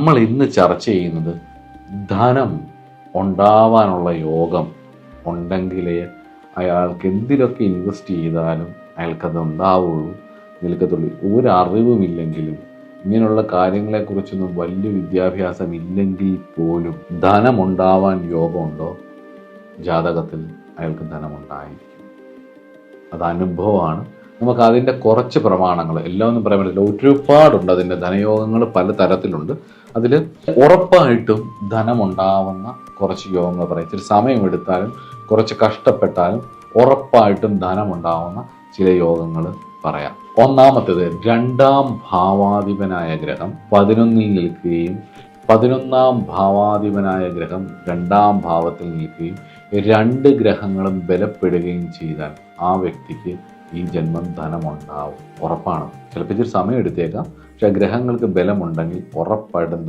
നമ്മൾ ഇന്ന് ചർച്ച ചെയ്യുന്നത് ധനം ഉണ്ടാവാനുള്ള യോഗം ഉണ്ടെങ്കിലേ അയാൾക്ക് എന്തിലൊക്കെ ഇൻവെസ്റ്റ് ചെയ്താലും അയാൾക്കത് ഉണ്ടാവുള്ളൂ. നിൽക്കത്തുള്ളൂ ഒരറിവുമില്ലെങ്കിലും ഇങ്ങനെയുള്ള കാര്യങ്ങളെക്കുറിച്ചൊന്നും വലിയ വിദ്യാഭ്യാസം ഇല്ലെങ്കിൽ പോലും ധനമുണ്ടാവാൻ യോഗമുണ്ടോ? ജാതകത്തിൽ അയാൾക്ക് ധനമുണ്ടായിരിക്കും. അത് അനുഭവമാണ്. നമുക്ക് അതിന്റെ കുറച്ച് പ്രമാണങ്ങൾ. എല്ലാം ഒന്നും പറയാൻ പറ്റില്ല. ഒരുപാടുണ്ട് അതിന്റെ ധനയോഗങ്ങൾ പല തരത്തിലുണ്ട് അതിൽ ഉറപ്പായിട്ടും ധനമുണ്ടാവുന്ന കുറച്ച് യോഗങ്ങൾ പറയാം. ഇച്ചിരി സമയമെടുത്താലും കുറച്ച് കഷ്ടപ്പെട്ടാലും ഉറപ്പായിട്ടും ധനമുണ്ടാവുന്ന ചില യോഗങ്ങൾ പറയാം. ഒന്നാമത്തേത് രണ്ടാം ഭാവാധിപനായ ഗ്രഹം പതിനൊന്നിൽ നിൽക്കുകയും പതിനൊന്നാം ഭാവാധിപനായ ഗ്രഹം രണ്ടാം ഭാവത്തിൽ നിൽക്കുകയും രണ്ട് ഗ്രഹങ്ങളും ബലപ്പെടുകയും ചെയ്താൽ ആ വ്യക്തിക്ക് ഈ ജന്മം ധനമുണ്ടാവും. ഉറപ്പാണ്. ചിലപ്പോൾ ഇച്ചിരി സമയം എടുത്തേക്കാം. പക്ഷെ ഗ്രഹങ്ങൾക്ക് ബലമുണ്ടെങ്കിൽ ഉറപ്പായിട്ടും